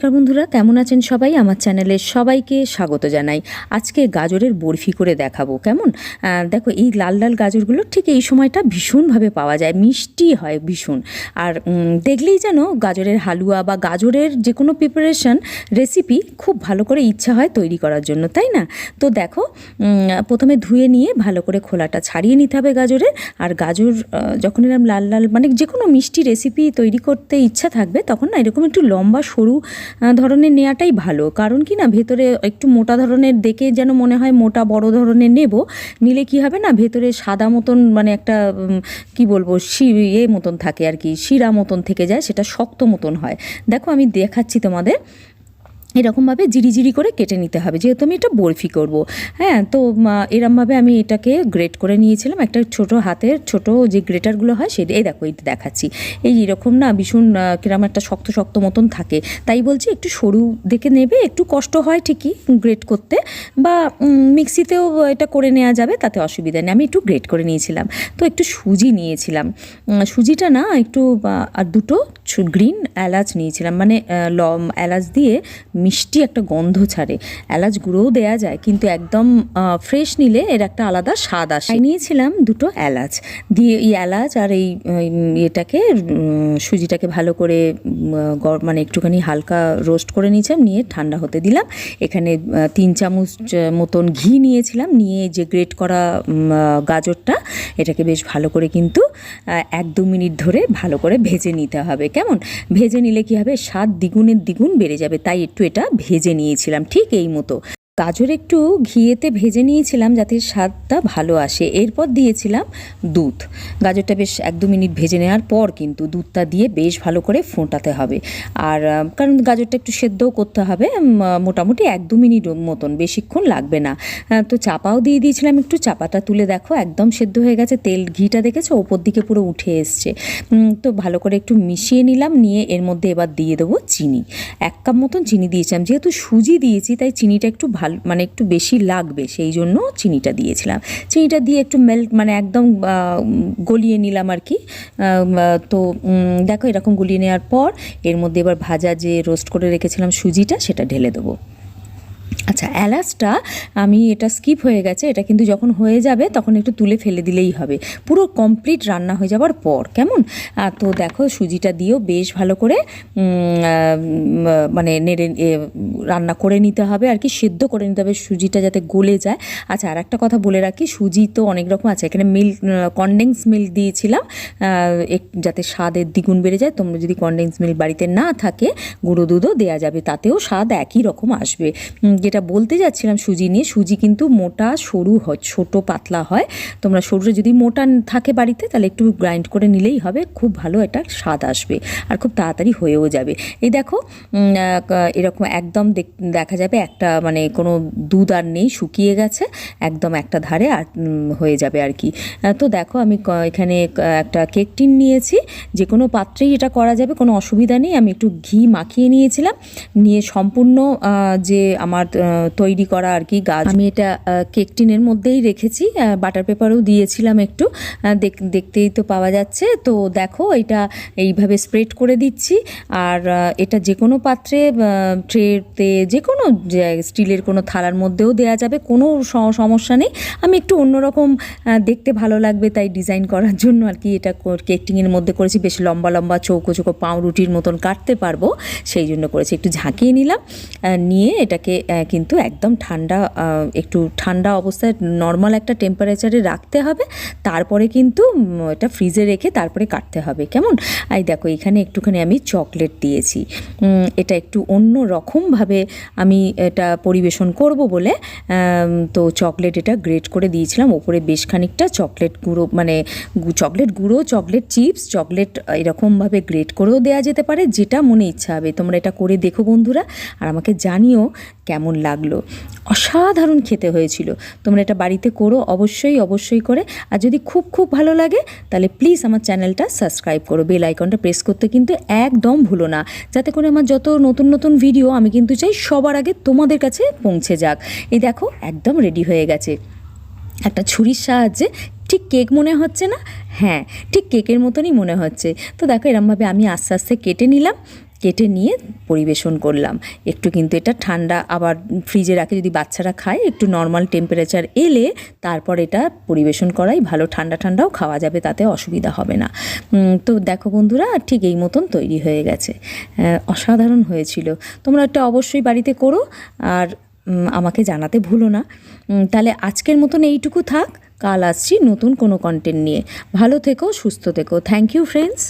নমস্কার বন্ধুরা, কেমন আছেন সবাই? আমার চ্যানেলে সবাইকে স্বাগত জানাই। আজকে গাজরের বরফি করে দেখাবো, কেমন? দেখো, এই লাল লাল গাজরগুলো ঠিক এই সময়টা ভীষণভাবে পাওয়া যায়, মিষ্টি হয় ভীষণ। আর দেখলেই যেন গাজরের হালুয়া বা গাজরের যে কোনো প্রিপারেশন রেসিপি খুব ভালো করে ইচ্ছা হয় তৈরি করার জন্য, তাই না? তো দেখো প্রথমে ধুয়ে নিয়ে ভালো করে খোলাটা ছাড়িয়ে নিতে হবে গাজরের। আর গাজর যখন এরকম লাল লাল মানে যে কোনো মিষ্টি রেসিপি তৈরি করতে ইচ্ছা থাকবে, তখন না এরকম একটু লম্বা সরু ধরনের নেওয়াটাই ভালো। কারণ কি না, ভেতরে একটু মোটা ধরনের দেখে যেন মনে হয় মোটা বড় ধরনের নেব। নিলে কি হবে না, ভেতরে সাদা মতন মানে একটা কি বলব, শি এ মতন থাকে আর কি, শিরা মতন থেকে যায়, সেটা শক্ত মতন হয়। দেখো আমি দেখাচ্ছি তোমাদের। এরকমভাবে জিরি জিরি করে কেটে নিতে হবে। যেহেতু আমি এটা বরফি করব। হ্যাঁ তো এরমভাবে আমি এটাকে গ্রেট করে নিয়েছিলাম। একটা ছোট হাতের ছোট যে গ্রেটারগুলো হয় সেটা এই দেখো, এইটা দেখাচ্ছি। এই এরকম না ভীষণ কিরম একটা শক্ত শক্ত মতন থাকে। তাই বলছি একটু সরু দেখে নেবে, একটু কষ্ট হয় ঠিকই গ্রেট করতে। বা মিক্সিতেও এটা করে নেওয়া যাবে, তাতে অসুবিধা নেই। আমি একটু গ্রেট করে নিয়েছিলাম। তো একটু সুজি নিয়েছিলাম। সুজিটা না, একটু আর দুটো গ্রিন এলাচ নিয়েছিলাম। মানে লম এলাচ দিয়ে মিষ্টি একটা গন্ধ ছাড়ে। এলাচ গুঁড়োও দেওয়া যায়, কিন্তু একদম ফ্রেশ নিলে এর একটা আলাদা স্বাদ আসে। নিয়েছিলাম দুটো এলাচ। দিয়ে এই এলাচ আর এই এটাকে সুজিটাকে ভালো করে মানে একটুখানি হালকা রোস্ট করে নিয়েছিলাম, নিয়ে ঠান্ডা হতে দিলাম। এখানে তিন চামচ মতন ঘি নিয়েছিলাম। নিয়ে যে গ্রেট করা গাজরটা, এটাকে বেশ ভালো করে কিন্তু এক দু মিনিট ধরে ভালো করে ভেজে নিতে হবে। কেমন? ভেজে নিলে কি হবে? স্বাদ দ্বিগুণের দ্বিগুণ বেড়ে যাবে। তাই একটু এটা ভেজে নিয়েছিলাম, ঠিক এই মতো। গাজর একটু ঘিয়েতে ভেজে নিয়েছিলাম যাতে স্বাদটা ভালো আসে। এরপর দিয়েছিলাম দুধ। গাজরটা বেশ এক দু মিনিট ভেজে নেওয়ার পর কিন্তু দুধটা দিয়ে বেশ ভালো করে ফোটাতে হবে। আর কারণ গাজরটা একটু সেদ্ধও করতে হবে মোটামুটি এক দু মিনিট মতন, বেশিক্ষণ লাগবে না। তো চাপাও দিয়ে দিয়েছিলাম একটু, চাপাটা তুলে দেখো, একদম সেদ্ধ হয়ে গেছে, তেল ঘিটা দেখেছ? ওপর দিকে পুরো উঠে এসছে। তো ভালো করে একটু মিশিয়ে নিলাম, নিয়ে এর মধ্যে এবার দিয়ে দেবো চিনি। এক কাপ মতন চিনি দিয়েছিলাম, যেহেতু সুজি দিয়েছি, তাই চিনিটা একটু ভালো মানে একটু বেশি লাগবে, সেই জন্য চিনিটা দিয়েছিলাম। চিনিটা দিয়ে একটু মেল্ট মানে একদম গলিয়ে নিলাম আর কি। তো দেখো এরকম গলিয়ে নেওয়ার পর এর মধ্যে এবার ভাজা যে রোস্ট করে রেখেছিলাম সুজিটা, সেটা ঢেলে দেবো। আচ্ছা এলাচটা আমি এটা স্কিপ হয়ে গেছে এটা কিন্তু যখন হয়ে যাবে তখন একটু তুলে ফেলে দিলেই হবে। পুরো কমপ্লিট রান্না হয়ে যাওয়ার পর কেমন? তো দেখো সুজিটা দিয়েও বেশ ভালো করে মানে নেড়ে রান্না করে নিতে হবে আর কি সেদ্ধ করে নিতে হবে সুজিটা যাতে গলে যায়। আচ্ছা আর একটা কথা বলে রাখি সুজি তো অনেক রকম আছে। এখানে মিল্ক কনডেন্স মিল্ক দিয়েছিলাম যাতে স্বাদের দ্বিগুণ বেড়ে যায়। তোমরা যদি কনডেন্স মিল্ক বাড়িতে না থাকে গুঁড়ো দুধও দেওয়া যাবে তাতেও স্বাদ একই রকম আসবে। উম, যেটা বলতে যাচ্ছিলাম সুজি নিয়ে, সুজি কিন্তু মোটা, সরু হয়, ছোট, পাতলা হয়। তোমরা সরুটা যদি মোটা থাকে বাড়িতে, তাহলে একটু গ্রাইন্ড করে নিলেই হবে, খুব ভালো এটা স্বাদ আসবে আর খুব তাড়াতাড়ি হয়েও যাবে। এই দেখো এরকম একদম দেখ- যাবে একটা মানে কোনো দুধ আর নেই, শুকিয়ে গেছে, একদম একটা ধারে আর হয়ে যাবে আর কি। তো দেখো আমি এখানে একটা কেক টিন নিয়েছি, যে কোনো পাত্রেই এটা করা যাবে, কোনো অসুবিধা নেই। আমি একটু ঘি মাখিয়ে নিয়েছিলাম, নিয়ে সম্পূর্ণ যে আমার তৈরি করা আর কি গাছ। আমি এটা কেক টিনের মধ্যেই রেখেছি বাটার পেপারও দিয়েছিলাম একটু দেখ- দেখতেই তো পাওয়া যাচ্ছে। তো দেখো, এটা এইভাবে স্প্রেড করে দিচ্ছি, আর এটা যে কোনো পাত্রে ট্রেতে যে কোনো স্টিলের কোনো থালার মধ্যেও দেওয়া যাবে, কোনো সমস্যা নেই। আমি একটু অন্যরকম দেখতে ভালো লাগবে, তাই ডিজাইন করার জন্য আর কি এটা কেকটিংয়ের মধ্যে করেছি, বেশ লম্বা লম্বা চৌকো চৌকো পাউরুটির মতন কাটতে পারব, সেই জন্য করেছি। একটু ঝাঁকিয়ে নিলাম নিয়ে এটাকে কিন্তু একদম ঠান্ডা একটু ঠান্ডা অবস্থায় নর্মাল একটা টেম্পারেচারে রাখতে হবে। তারপরে কিন্তু এটা ফ্রিজে রেখে তারপরে কাটতে হবে। কেমন? এই দেখো, এখানে একটুখানি আমি চকলেট দিয়েছি। এটা একটু অন্য রকমভাবে আমি এটা পরিবেশন করব বলে তো চকলেট এটা গ্রেট করে দিয়েছিলাম। ওপরে বেশ খানিকটা চকলেট গুঁড়ো মানে চকলেট গুঁড়ো চকলেট চিপস চকলেট এরকমভাবে গ্রেট করেও দেওয়া যেতে পারে, যেটা মনে ইচ্ছা হবে। তোমরা এটা করে দেখো বন্ধুরা। আর আমাকে জানিও কেমন লাগল? অসাধারণ খেতে হয়েছিল। তোমরা এটা বাড়িতে করো, অবশ্যই অবশ্যই করে। আর যদি খুব খুব ভালো লাগে, তাহলে প্লিজ আমার চ্যানেলটা সাবস্ক্রাইব করো। বেল আইকনটা প্রেস করতে কিন্তু একদম ভুলো না। যাতে করে আমার যত নতুন নতুন ভিডিও আমি কিন্তু চাই সবার আগে তোমাদের কাছে পৌঁছে যাক। এই দেখো, একদম রেডি হয়ে গেছে। একটা ছুরির সাহায্যে ঠিক কেক মনে হচ্ছে না? হ্যাঁ ঠিক কেকের মতনই মনে হচ্ছে। তো দেখো, এরমভাবে আমি আস্তে আস্তে কেটে নিলাম। কেটে নিয়ে পরিবেশন করলাম। একটু কিন্তু এটা ঠান্ডা আবার ফ্রিজে রাখে যদি বাচ্চারা খায়, একটু নর্মাল টেম্পারেচার এলে তারপর এটা পরিবেশন করাই ভালো। ঠান্ডা ঠান্ডাও খাওয়া যাবে, তাতে অসুবিধা হবে না। তো দেখো বন্ধুরা, ঠিক এই মতন তৈরি হয়ে গেছে। অসাধারণ হয়েছিল। তোমরা একটা অবশ্যই বাড়িতে করো আর আমাকে জানাতে ভুলো না। তাহলে আজকের মতন এইটুকু থাক। কাল আসছি নতুন কোনো কন্টেন্ট নিয়ে। ভালো থেকো, সুস্থ থেকো। Thank you friends